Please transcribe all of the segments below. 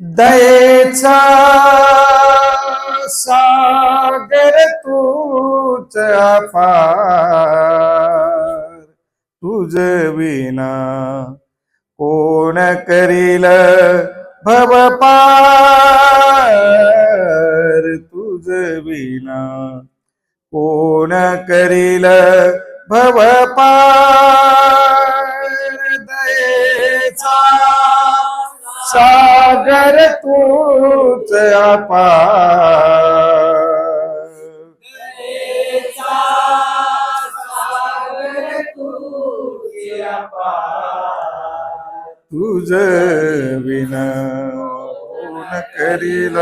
दयेचा सागर तूच अपार तुझ विना कोण करील भव पार. तुझ विना कोण करील भव सागर तूच अपार तुझ विना करील.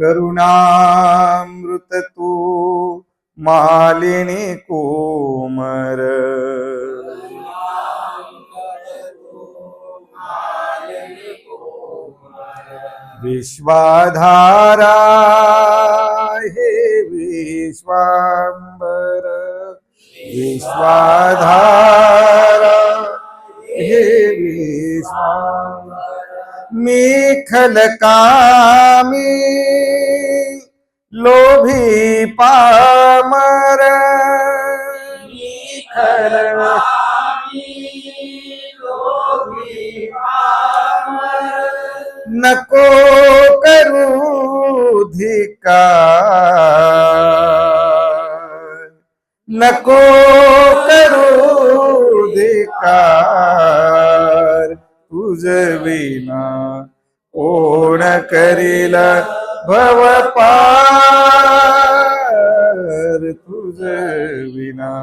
करुणा मालिनी कोमर। विश्वाधारा हे विश्वांबर विश्वाधारा हे विश्वांबर मी खलकामी लोभी पा नको करू धिकार। नको करू धिकार। तुझ विना कोण करील भव पार। तुझ विना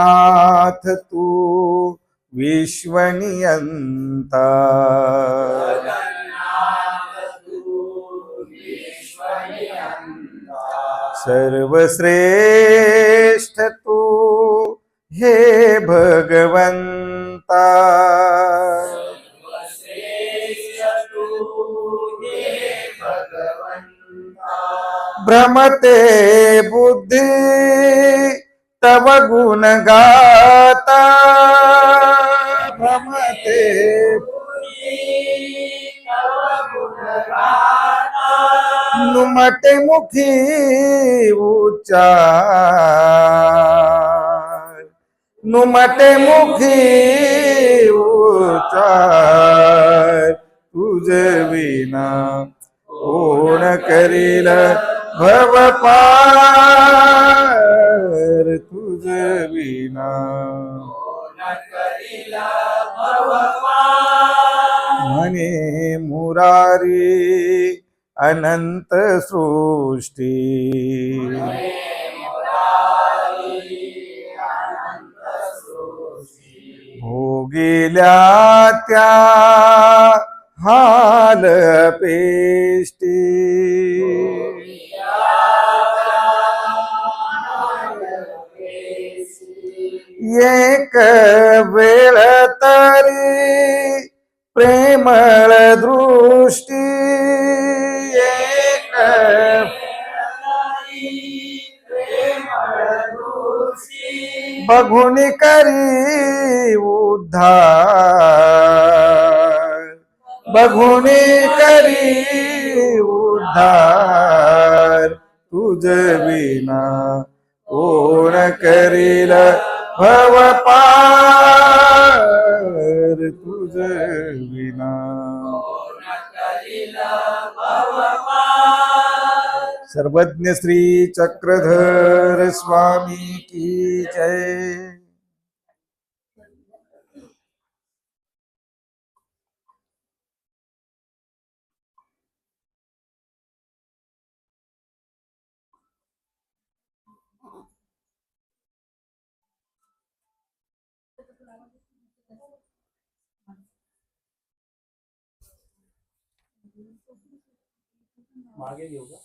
नाथ तू विश्वनियंता। सर्वश्रेष्ठ तू हे भगवंता। भ्रमते नुमटे मुखी उच्चार. नुमटे मुखी उच्चार. तुझ विना कोण करील भव पार. तुझ विना म्हणे मुरारी अनंत सृष्टी। भोगिल्या त्या हाल पेष्टी। एक वेळ तरी प्रेमळ दृष्टी। बघून करी उद्धार. बघून करी उद्धार. तुझ विना कोण करील भव पार. तुझ विना सर्वज्ञ श्री चक्रधर स्वामी की जय. मागे घेऊ का?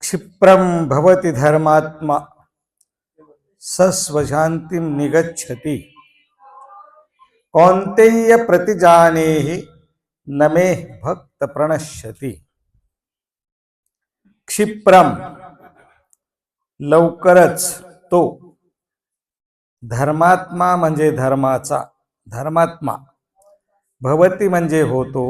क्षिप्रम भवति धर्मात्मा सस्वशांतीं निगच्छति। कौन्तेय प्रतिजानेहि न मे भक्त प्रणश्यति क्षिप्रम लवकरच तो। धर्मात्मा म्हणजे धर्माचा धर्मात्मा। भवती म्हणजे होतो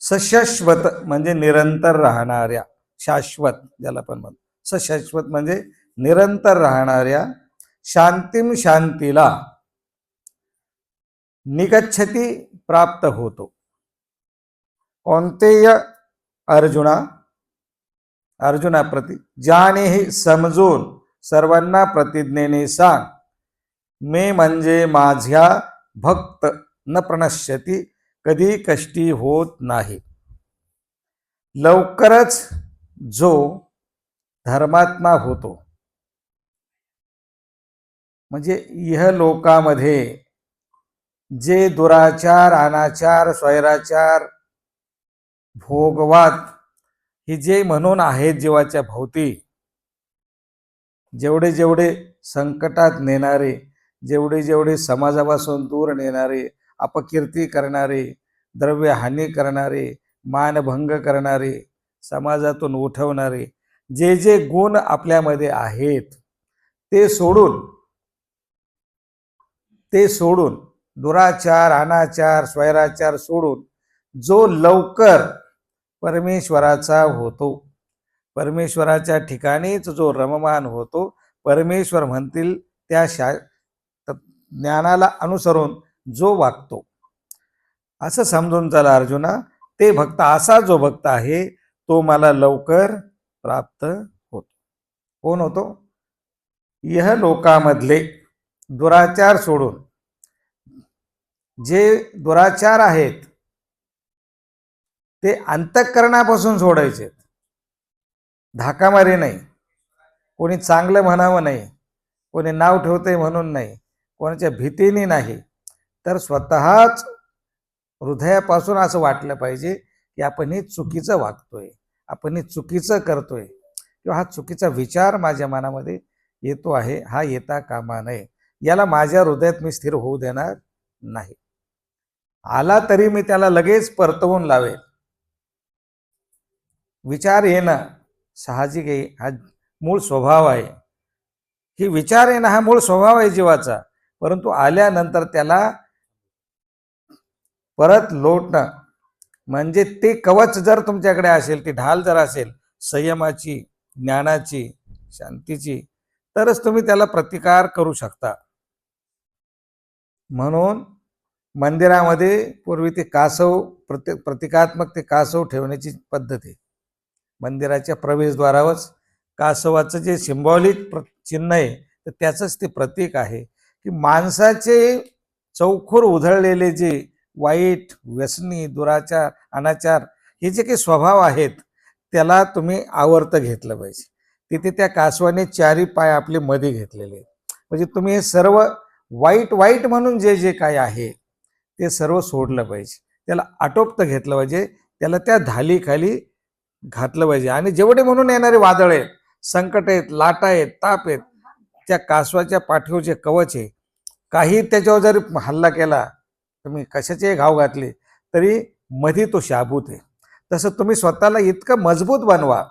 सशाश्वत म्हणजे निरंतर राहणाऱ्या. शाश्वत ज्याला पण म्हणतो. सशाश्वत म्हणजे निरंतर राहणाऱ्या. शांतीम शांतीला निगच्छती प्राप्त होतो. कोणतेय अर्जुना अर्जुनाप्रती ज्यानेही समजून सर्वांना प्रतिज्ञेने सांग मे म्हणजे माझ्या भक्त न प्रणश्यती कधी कष्टी होत नाही. लवकरच जो धर्मात्मा होतो. म्हणजे इह लोकामध्ये जे दुराचार अनाचार स्वैराचार भोगवाद ही जे म्हणून आहेत जीवाच्या भोवती जेवढे जेवढे संकटात नेणारे जेवढे जेवढे समाजापासून दूर नेणारे अपकीर्ती करणारे द्रव्य हानी करणारे मानभंग करणारे समाजातून उठवणारे जे जे गुण आपल्यामध्ये आहेत ते सोडून ते सोडून दुराचार अनाचार स्वैराचार सोडून जो लवकर परमेश्वराचा होतो परमेश्वराच्या ठिकाणीच जो रममान होतो परमेश्वर म्हणतील त्या शा ज्ञानाला अनुसरून जो वागतो. असं समजून चला अर्जुना ते भक्त असा जो भक्त आहे तो मला लवकर प्राप्त होतो. कोण होतो? यह लोकामधले दुराचार सोडून. जे दुराचार आहेत ते अंतःकरणापासून सोडायचे. धाकामारी नाही. कोणी चांगलं म्हणावं नाही. कोणी नाव ठेवतंय म्हणून नाही. कोणाच्या भीतीने नाही. तर स्वतःच हृदयापासून असं वाटलं पाहिजे की आपण हे चुकीचं वागतोय आपण हे चुकीचं करतोय किंवा हा चुकीचा विचार माझ्या मनामध्ये येतो आहे हा येता कामा नये. याला माझ्या हृदयात मी स्थिर होऊ देणार नाही. आला तरी मी त्याला लगेच परतवून लावेल. विचार येणं साहजिक आहे हा मूळ स्वभाव आहे. की विचार येणं हा मूळ स्वभाव आहे जीवाचा परंतु आल्यानंतर त्याला परत लोटणं. म्हणजे ते कवच जर तुमच्याकडे असेल ती ढाल जर असेल संयमाची ज्ञानाची शांतीची तरच तुम्ही त्याला प्रतिकार करू शकता. म्हणून मंदिरामध्ये पूर्वी ते कासव प्रति प्रतिकात्मक ते कासव ठेवण्याची पद्धत आहे. मंदिराच्या प्रवेशद्वारावरच कासवाचं जे सिम्बॉलिक प्र चिन्ह आहे तर त्याचंच ते प्रतीक आहे. की माणसाचे चौखूर उधळलेले जे वाईट व्यसनी दुराचार अनाचार हे जे काही स्वभाव आहेत त्याला तुम्ही आवर्त घेतलं पाहिजे. तिथे त्या कासवाने चारी पाय आपले मध्ये घेतलेले आहेत. म्हणजे तुम्ही हे सर्व वाईट वाईट म्हणून जे जे काय आहे ते सर्व सोडलं पाहिजे. त्याला आटोपतं घेतलं पाहिजे. त्याला त्या धालीखाली घातलं पाहिजे. आणि जेवढे म्हणून येणारे वादळ आहेत संकट आहेत लाटा आहेत ताप आहेत त्या कासवाच्या पाठीवर जे कवच आहे काही त्याच्यावर जरी हल्ला केला तुम्ही कशाचे घाव घातले तरी मध्ये तो शाबूत आहे. तसं तुम्ही स्वतःला इतकं मजबूत बनवा.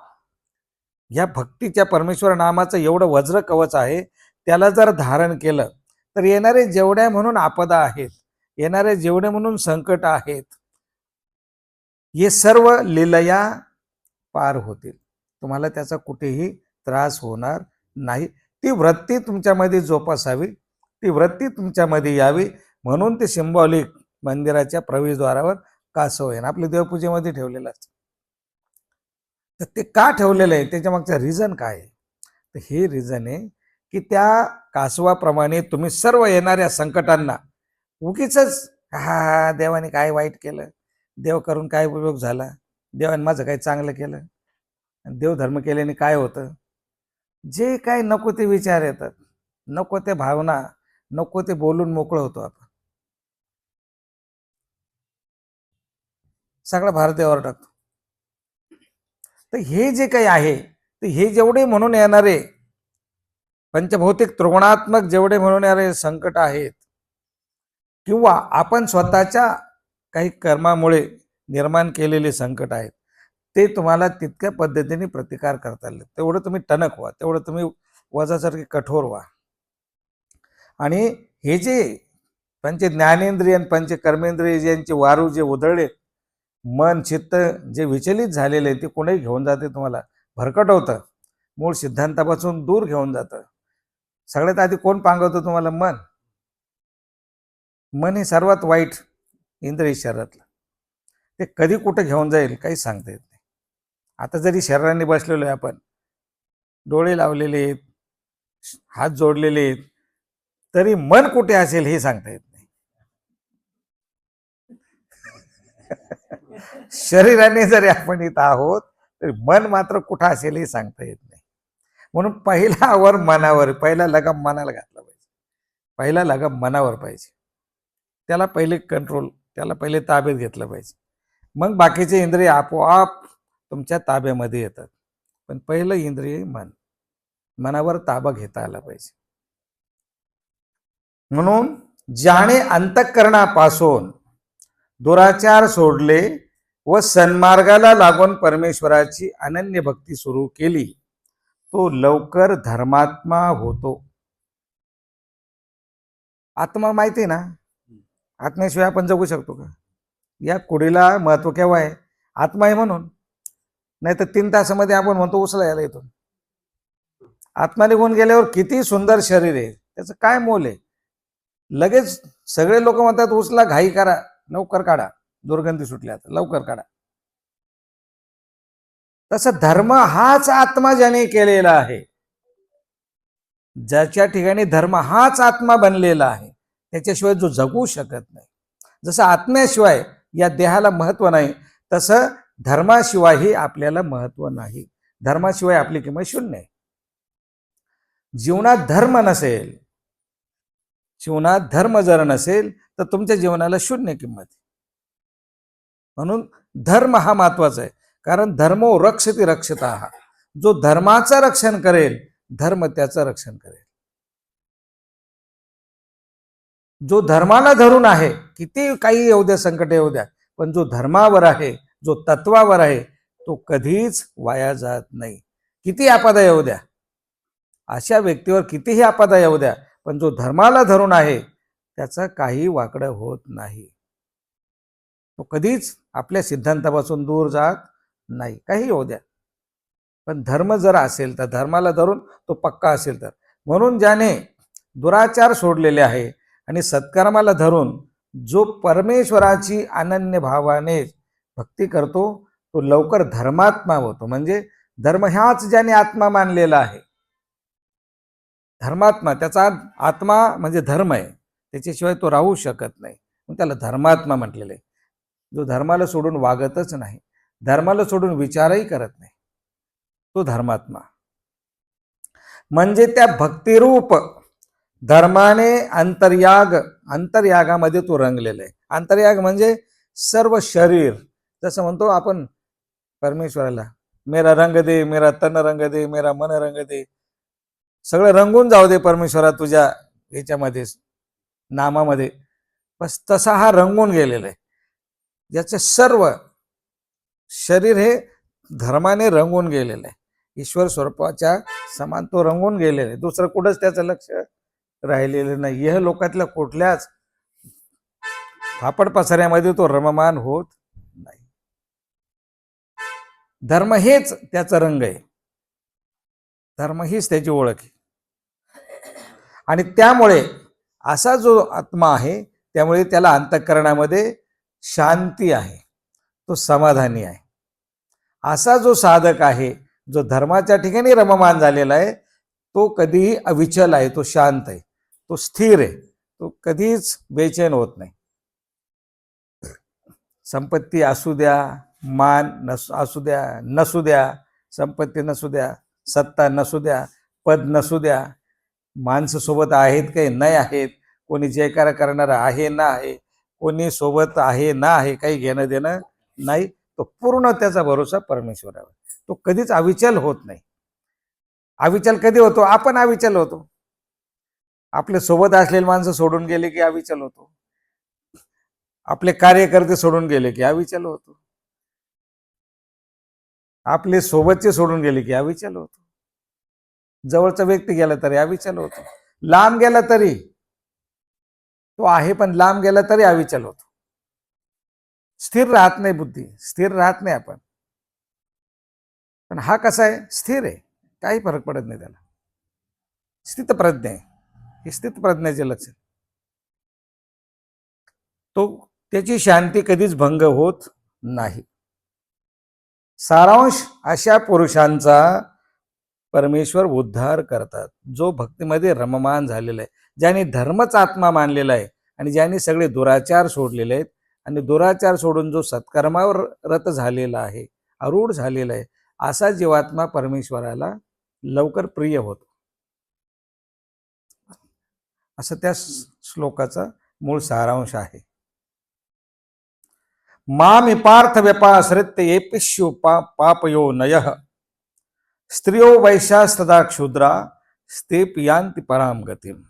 ह्या भक्तीच्या परमेश्वर नामाचं एवढं वज्र कवच आहे त्याला जर धारण केलं तर येणारे जेवढ्या म्हणून आपदा आहेत येणारे जेवढे म्हणून संकट आहेत हे सर्व लिलया पार होतील. तुम्हाला त्याचा कुठेही त्रास होणार नाही. ती वृत्ती तुमच्यामध्ये जोपासावी ती वृत्ती तुमच्यामध्ये यावी म्हणून ते सिम्बॉलिक मंदिराच्या प्रवेशद्वारावर कासव आहे? आपल्या देवपूजेमध्ये ठेवलेलं असतं. तर ते का ठेवलेलं आहे? त्याच्या मागचं रिझन काय आहे? तर हे रिझन आहे की त्या कासवाप्रमाणे तुम्ही सर्व येणाऱ्या संकटांना उगीच हा हा देवाने काय वाईट केलं? देव करून काय उपयोग झाला? देवाने माझं काही चांगलं केलं? देवधर्म केल्याने काय होतं? जे काय नको ते विचार येतात. नको ते भावना नको ते बोलून मोकळं होतो आपण. सगळा भार देवावर टाकतो. तर हे जे काही आहे तर हे जेवढे म्हणून येणारे पंचभौतिक त्रिगुणात्मक जेवढे म्हणून येणारे संकट आहेत किंवा आपण स्वतःच्या काही कर्मामुळे निर्माण केलेले संकट आहेत ते तुम्हाला तितक्या पद्धतीने प्रतिकार करता आले. तेवढं तुम्ही टणक व्हा तेवढं तुम्ही वजासारखे कठोर व्हा. आणि हे जे पंच ज्ञानेंद्रिय आणि पंच कर्मेंद्रिय यांचे वारू जे उधळले मन चित्त जे विचलित झालेले ते कोणीही घेऊन जाते तुम्हाला. भरकटवतं मूळ सिद्धांतापासून दूर घेऊन जातं. सगळ्यात आधी कोण पांगवतं तुम्हाला? मन. मन हे सर्वात वाईट इंद्रिय शरीरातलं. ते कधी कुठं घेऊन जाईल काही सांगता येत नाही. आता जरी शरीराने बसलेलो आहे आपण. डोळे लावलेले आहेत. हात जोडलेले आहेत. तरी मन कुठे असेल हे सांगता येत नाही शरीराने जरी आपण इथं आहोत तरी मन मात्र कुठं असेल हे सांगता येत नाही. म्हणून पहिला वर मनावर पहिला लगाम मनाला घातला पाहिजे. पहिला लगाम मनावर पाहिजे. त्याला पहिले कंट्रोल त्याला पहिले ताब्यात घेतलं पाहिजे. मग बाकीचे इंद्रिय आपोआप तुमच्या ताब्यामध्ये येतात. पण पहिलं इंद्रिय मन. मनावर ताबा घेता आला पाहिजे. म्हणून ज्याने अंतःकरणापासून दुराचार सोडले व सन्मार्गाला लागून परमेश्वराची अनन्य भक्ती सुरू केली. तो लवकर धर्मात्मा होतो. आत्मा माहिती आहे ना? आत्म्याशिवाय आपण जगू शकतो का? या कुडीला महत्त्व केव्हा आहे? आत्मा आहे म्हणून. नाही तर तीन तासामध्ये आपण म्हणतो उचला याला इथून आत्मा निघून गेल्यावर किती सुंदर शरीर आहे. त्याचं काय मोल आहे? लगेच सगळे लोक म्हणतात उचला घाई करा लवकर काढा. दुर्गंधी सुटल्या लवकर काढा. तसं धर्म हाच आत्मा ज्याने केलेला आहे. ज्याच्या ठिकाणी धर्म हाच आत्मा बनलेला आहे त्याच्याशिवाय जो जगू शकत नाही. जसं आत्म्याशिवाय या देहाला महत्त्व नाही तसं धर्माशिवायही आपल्याला महत्त्व नाही. धर्माशिवाय आपली किंमत शून्य आहे. जीवनात धर्म नसेल जीवनात धर्म जर नसेल तर तुमच्या जीवनाला शून्य किंमत आहे. म्हणून धर्म हा महत्त्वाचा आहे. कारण धर्मो रक्षती रक्षता हा जो धर्माचं रक्षण करेल धर्म त्याचं रक्षण करेल. जो धर्माला धरून आहे किती काही येऊ द्या संकट येऊ द्या पण जो धर्मावर आहे जो तत्वावर आहे तो कधीच वाया जात नाही. किती आपदा येऊ द्या. अशा व्यक्तीवर कितीही आपदा येऊ द्या पण जो धर्माला धरून आहे त्याचं काही वाकडं होत नाही. तो कधीच आपल्या सिद्धांतापासून दूर जात नाही. काही होऊ द्या. पण धर्म जर असेल तर धर्माला धरून तो पक्का असेल तर. म्हणून ज्याने दुराचार सोडलेले आहे आणि सत्कर्माला धरून जो परमेश्वराची अनन्य भावाने भक्ती करतो तो लवकर धर्मात्मा होतो. म्हणजे धर्म ह्याच ज्याने आत्मा मानलेला आहे. धर्मात्मा त्याचा आत्मा म्हणजे धर्म आहे. त्याच्याशिवाय तो राहू शकत नाही. मग त्याला धर्मात्मा म्हटलेलं आहे. जो धर्माला सोडून वागतच नाही धर्माला सोडून विचारही करत नाही तो धर्मात्मा. म्हणजे त्या भक्तिरूप धर्माने अंतर्याग अंतर्यागामध्ये तो रंगलेला आहे. अंतर्याग म्हणजे सर्व शरीर. जसं म्हणतो आपण परमेश्वराला मेरा रंग दे मेरा तन रंग दे मेरा मन रंग दे. सगळं रंगून जाऊ दे परमेश्वरा तुझ्या ह्याच्यामध्ये नामामध्ये. बस तसा हा रंगून गेलेला आहे. ज्याचे सर्व शरीर हे धर्माने रंगून गेलेलं आहे. ईश्वर स्वरूपाच्या समान तो रंगून गेलेला आहे. दुसरं कुठंच त्याचं लक्ष राहिलेलं नाही यह लोकातल्या कुठल्याच फापड पसाऱ्यामध्ये तो रममान होत नाही. धर्म हेच त्याचा रंग आहे. धर्म हीच त्याची ओळख आहे. आणि त्यामुळे असा जो आत्मा आहे त्यामुळे त्याला अंतःकरणामध्ये शांती आहे तो समाधानी आहे. असा जो साधक आहे जो धर्माच्या ठिकाणी रममान झालेला आहे तो कधीही अविचल आहे तो शांत आहे तो स्थिर आहे तो कधीच बेचैन होत नाही. संपत्ती असू द्या मान नस असू द्या नसू द्या संपत्ती नसू द्या सत्ता नसू द्या पद नसू द्या माणसं सोबत आहेत काही नाही आहेत कोणी जयकार करणारा आहे ना आहे कोणी सोबत आहे ना आहे काही घेणं देणं नाही तो पूर्ण त्याचा भरोसा परमेश्वरावर. तो कधीच अविचल होत नाही. अविचल कधी होतो? आपण अविचल होतो. आपले सोबत असलेले माणसं सोडून गेले की अविचल होतो. आपले कार्यकर्ते सोडून गेले की अविचल होतो. आपले सोबतचे सोडून गेले की अविचल होतो. जवळचा व्यक्ती गेला तरी अविचल होतो. लांब गेला तरी तो आहे पण लांब गेला तरी अविचल होतो. स्थिर राहत नाही बुद्धी स्थिर राहत नाही आपण. पण हा कसा आहे? स्थिर आहे. काही फरक पडत नाही त्याला. स्थितप्रज्ञ आहे. हे स्थितप्रज्ञाचे लक्षण. तो त्याची शांती कधीच भंग होत नाही. सारांश अशा पुरुषांचा परमेश्वर उद्धार करतात. जो भक्तीमध्ये रममान झालेला आहे. ज्याने धर्मच आत्मा मानलेला आहे आणि ज्याने सगळे दुराचार सोडलेले आहेत आणि दुराचार सोडून जो सत्कर्मावर रत झालेला आहे अरूढ झालेला आहे असा जीवात्मा परमेश्वराला लवकर प्रिय होतो. असं त्या श्लोकाचा मूळ सारांश आहे. मामि पार्थ व्यपाश्रित्य येपिष्यु पा पापयो नय। स्त्रियो वैशास्तदा क्षुद्रा स्ते पियांति पराम गतीम।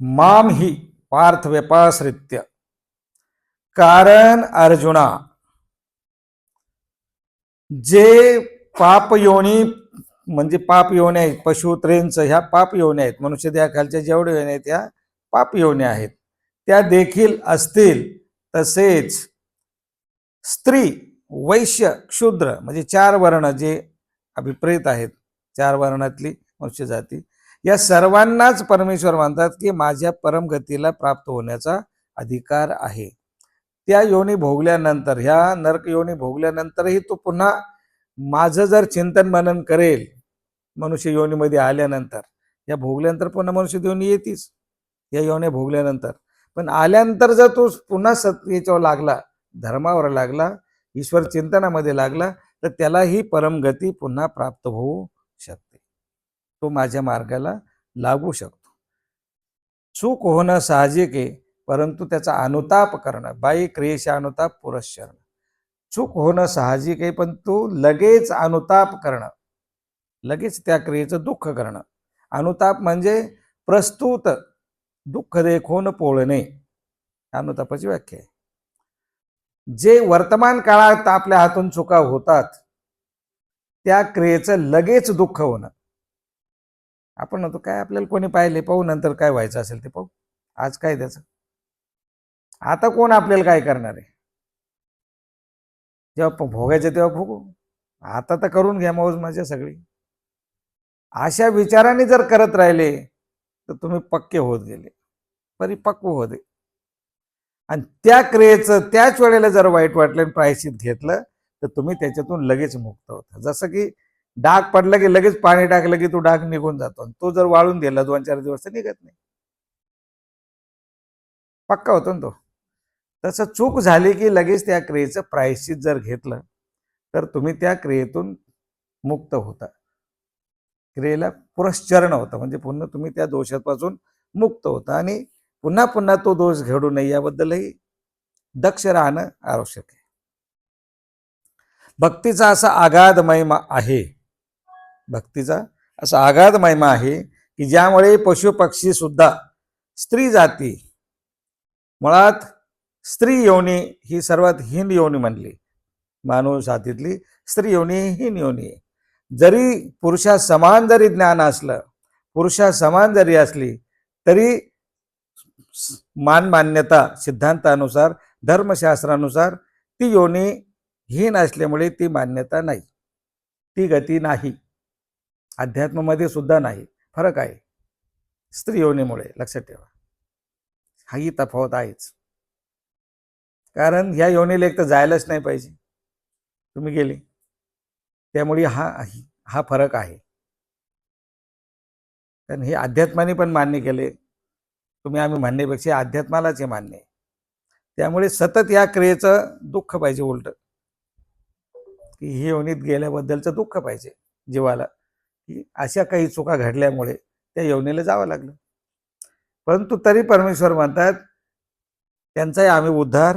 माम ही पार्थ व्यपाश्रित्य। कारण अर्जुना जे पापयोनी म्हणजे पाप योनी आहेत पशु त्रेंच ह्या पाप योनी आहेत मनुष्य देहाखालच्या जेवढे योनी आहेत ह्या पाप आहेत त्या देखील असतील तसेच स्त्री वैश्य क्षुद्र म्हणजे चार वर्ण जे अभिप्रेत आहेत चार वर्णातली मनुष्य जाती या सर्वांनाच परमेश्वर मानतात की माझ्या परमगतीला प्राप्त होण्याचा अधिकार आहे. त्या योनी भोगल्यानंतर ह्या नरक योनी भोगल्यानंतरही तो पुन्हा माझं जर चिंतन मनन करेल मनुष्य योनीमध्ये आल्यानंतर या भोगल्यानंतर पुन्हा मनुष्य योनी येतीच या योनी भोगल्यानंतर. पण आल्यानंतर जर तो पुन्हा सत्येच्यावर लागला धर्मावर लागला ईश्वर चिंतनामध्ये लागला तर त्यालाही परमगती पुन्हा प्राप्त होऊ तो माझ्या मार्गाला लागू शकतो. चूक होणं साहजिक आहे परंतु त्याचा अनुताप करणं बाई क्रियेश अनुताप पुरस्चरण चूक होणं साहजिक आहे पण तू लगेच अनुताप करणं लगेच त्या क्रियेचं दुःख करणं. अनुताप म्हणजे प्रस्तुत दुःख देखून पोळणे. अनुतापाची व्याख्या आहे. जे वर्तमान काळात आपल्या हातून चुका होतात त्या क्रियेचं लगेच दुःख होणं. आपण होतो काय आपल्याला कोणी पाहिले पाहू नंतर काय व्हायचं असेल ते पाहू. आज काय त्याचं? आता कोण आपल्याला काय करणार आहे? जेव्हा भोगायचं तेव्हा भोगू. आता तर करून घ्या मौज माझ्या सगळी. अशा विचाराने जर करत राहिले तर तुम्ही पक्के होत गेले. परिपक्व होते आणि त्या क्रियेचं त्याच वेळेला जर वाईट वाटलं आणि प्रायश्चित घेतलं तर तुम्ही त्याच्यातून लगेच मुक्त होता. जसं की डाग पडलं की लगेच पाणी टाकलं की तो डाग निघून जातो. आणि तो जर वाळून दिला दोन चार दिवस तर निघत नाही. पक्का होतो ना तो. तसं चूक झाली की लगेच त्या क्रियेचं प्रायश्चित जर घेतलं तर तुम्ही त्या क्रियेतून मुक्त होता. क्रियेला पुरश्चरण होतं. म्हणजे पुन्हा तुम्ही त्या दोषापासून मुक्त होता. आणि पुन्हा पुन्हा तो दोष घडू नये याबद्दलही दक्ष राहणं आवश्यक आहे. भक्तीचा असा आगाध महिमा आहे. भक्तीचा असा आघात महिमा आहे की ज्यामुळे पशुपक्षीसुद्धा सुद्धा स्त्री जाती. मुळात स्त्री योनी ही सर्वात हीन योनी म्हणली. मानव जातीतली स्त्री योनी हीन योनी आहे. जरी पुरुषा समान जरी ज्ञान असलं पुरुषा समान जरी असली तरी मान मान्यता सिद्धांतानुसार धर्मशास्त्रानुसार ती योनी हीन असल्यामुळे ती मान्यता नाही. ती गती नाही. अध्यात्मामध्ये सुद्धा नाही. फरक आहे. स्त्री योनीमुळे लक्षात ठेवा. हाही तफावत आहेच. कारण ह्या योनीला एक तर जायलाच नाही पाहिजे. तुम्ही गेले. त्यामुळे हा हा फरक आहे. कारण हे अध्यात्माने पण मान्य केले. तुम्ही आम्ही म्हणण्यापेक्षा अध्यात्मालाच हे मान्य आहे. त्यामुळे सतत या क्रियेचं दुःख पाहिजे उलट. की हे योनीत गेल्याबद्दलचं दुःख पाहिजे जीवाला. की अशा काही चुका घडल्यामुळे त्या योनीला जावं लागलं. परंतु तरी परमेश्वर म्हणतात त्यांचाही आम्ही उद्धार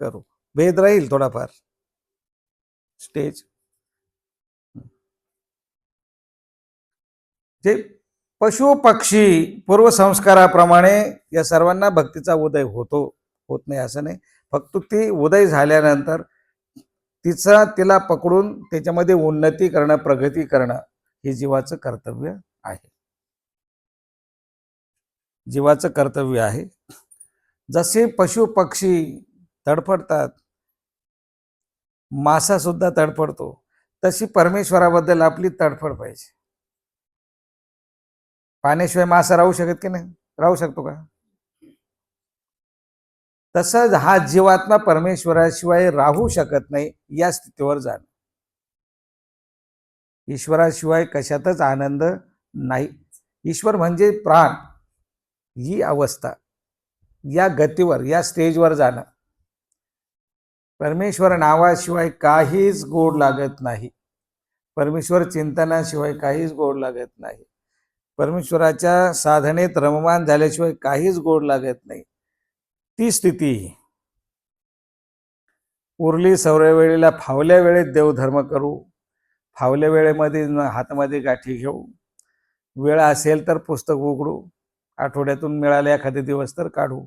करू. भेद राहील थोडाफार. स्टेज. जे पशु पक्षी पूर्वसंस्काराप्रमाणे या सर्वांना भक्तीचा उदय होतो होत नाही असं नाही. फक्त ती उदय झाल्यानंतर तिचा तिला पकडून त्याच्यामध्ये उन्नती करणं प्रगती करणं हे जीवाचं कर्तव्य आहे. जीवाचं कर्तव्य आहे. जसे पशु पक्षी तडफडतात मासा सुद्धा तडफडतो तशी परमेश्वराबद्दल आपली तडफड पाहिजे. पाण्याशिवाय मासा राहू शकत की नाही? राहू शकतो का? तसंच हा जीवात्मा परमेश्वराशिवाय राहू शकत नाही या स्थितीवर जाणं. ईश्वराशिवाय कशातच आनंद नाही. ईश्वर म्हणजे प्राण. ही अवस्था. या गतीवर या स्टेजवर जाणं. परमेश्वर नावाशिवाय काहीच गोड लागत नाही. परमेश्वर चिंतनाशिवाय काहीच गोड लागत नाही. परमेश्वराच्या साधनेत रममान झाल्याशिवाय काहीच गोड लागत नाही. ती स्थिती. उरली सवऱ्या वेळेला फावल्या वेळेत देवधर्म करू. फावल्या वेळेमध्ये हातामध्ये गाठी घेऊ. वेळ असेल तर पुस्तक उघडू. आठवड्यातून मिळाले एखादे दिवस तर काढू.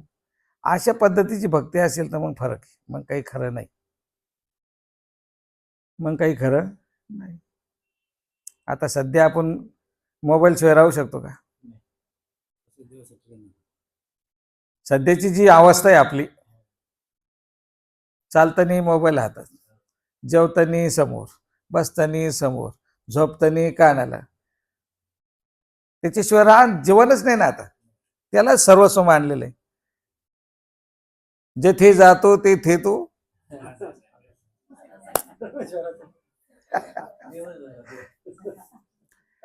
अशा पद्धतीची भक्ती असेल तर मग फरक आहे. मग काही खरं नाही. मग काही खरं नाही. आता सध्या आपण मोबाईल शिवाय राहू शकतो का? सध्याची जी अवस्था आहे आपली चालताना मोबाईल हातात जेवताना समोर. बसतानी समोर झोपतानी कानाला. त्याच्याशिवाय राहण जीवनच नाही ना आता. त्याला सर्वस्व मानलेलं आहे. जेथे जातो तेथे तो.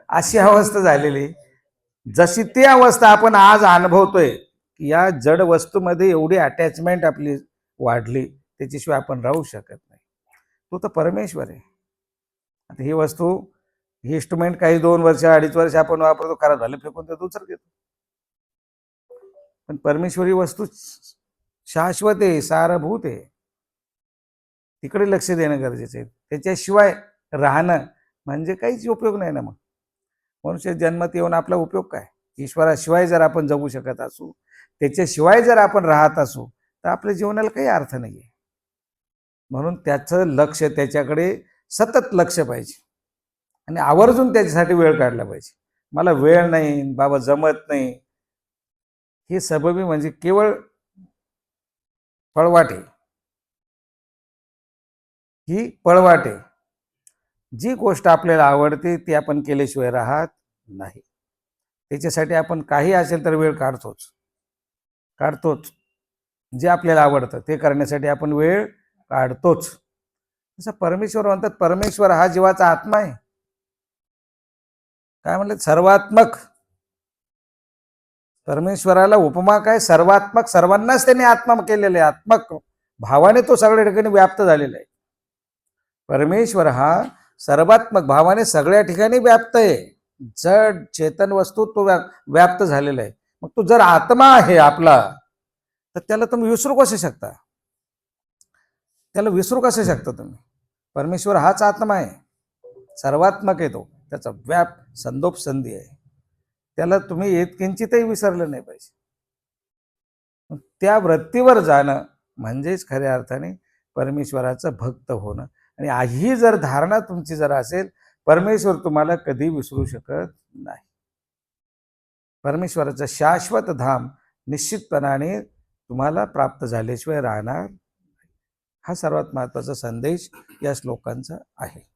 अशी अवस्था झालेली जशी ती अवस्था आपण आज अनुभवतोय की या जड वस्तूमध्ये एवढी अटॅचमेंट आपली वाढली त्याच्याशिवाय आपण राहू शकत नाही. तो तर परमेश्वर आहे. आता ही वस्तू ही इन्स्ट्रुमेंट काही दोन वर्ष अडीच वर्ष आपण वापरतो खराब झालं फेकून तर दुसरं घेतो. पण परमेश्वरी वस्तू शाश्वत आहे सारभूत आहे. तिकडे लक्ष देणं गरजेचं आहे. त्याच्याशिवाय राहणं म्हणजे काहीच उपयोग नाही ना मग. मनुष्य जन्मात येऊन आपला उपयोग काय? ईश्वराशिवाय जर आपण जगू शकत असू त्याच्याशिवाय जर आपण राहत असू तर आपल्या जीवनाला काही अर्थ नाही आहे म्हणून त्याचं लक्ष त्याच्याकडे सतत लक्ष पाहिजे. आणि आवर्जून त्याच्यासाठी वेळ काढला पाहिजे. मला वेळ नाही बाबा जमत नाही. हे सबबी म्हणजे केवळ पळवाट आहे. ही पळवाट आहे. जी गोष्ट आपल्याला आवडते ती आपण केल्याशिवाय राहत नाही. त्याच्यासाठी आपण काही असेल तर वेळ काढतोच. काढतोच. जे आपल्याला आवडतं ते करण्यासाठी आपण वेळ काढतोच. तसं परमेश्वर म्हणतात परमेश्वर हा जीवाचा आत्मा आहे. काय म्हणलं? सर्वात्मक. परमेश्वराला उपमा काय? सर्वात्मक. सर्वांनाच त्यांनी आत्मा केलेला आहे. आत्मक भावाने तो सगळ्या ठिकाणी व्याप्त झालेला आहे. परमेश्वर हा सर्वात्मक भावाने सगळ्या ठिकाणी व्याप्त आहे. जड चेतन वस्तू तो व्याप्त झालेला आहे. मग तो जर आत्मा आहे आपला तर त्याला तुम्ही विसरू कसे शकता? त्याला विसरू कसे शकता तुम्ही? परमेश्वर हाच आत्मा आहे. सर्वात्मक आहे तो. त्याचा व्याप संदोप संधी आहे. त्याला तुम्ही येत किंचितही विसरलं नाही पाहिजे. त्या वृत्तीवर जाणं म्हणजेच खऱ्या अर्थाने परमेश्वराचं भक्त होणं. आणि ही जर धारणा तुमची जर असेल परमेश्वर तुम्हाला कधी विसरू शकत नाही. परमेश्वराचं शाश्वत धाम निश्चितपणाने तुम्हाला प्राप्त झाल्याशिवाय राहणार हा सर्वात महत्त्वाचा संदेश या श्लोकांचा आहे.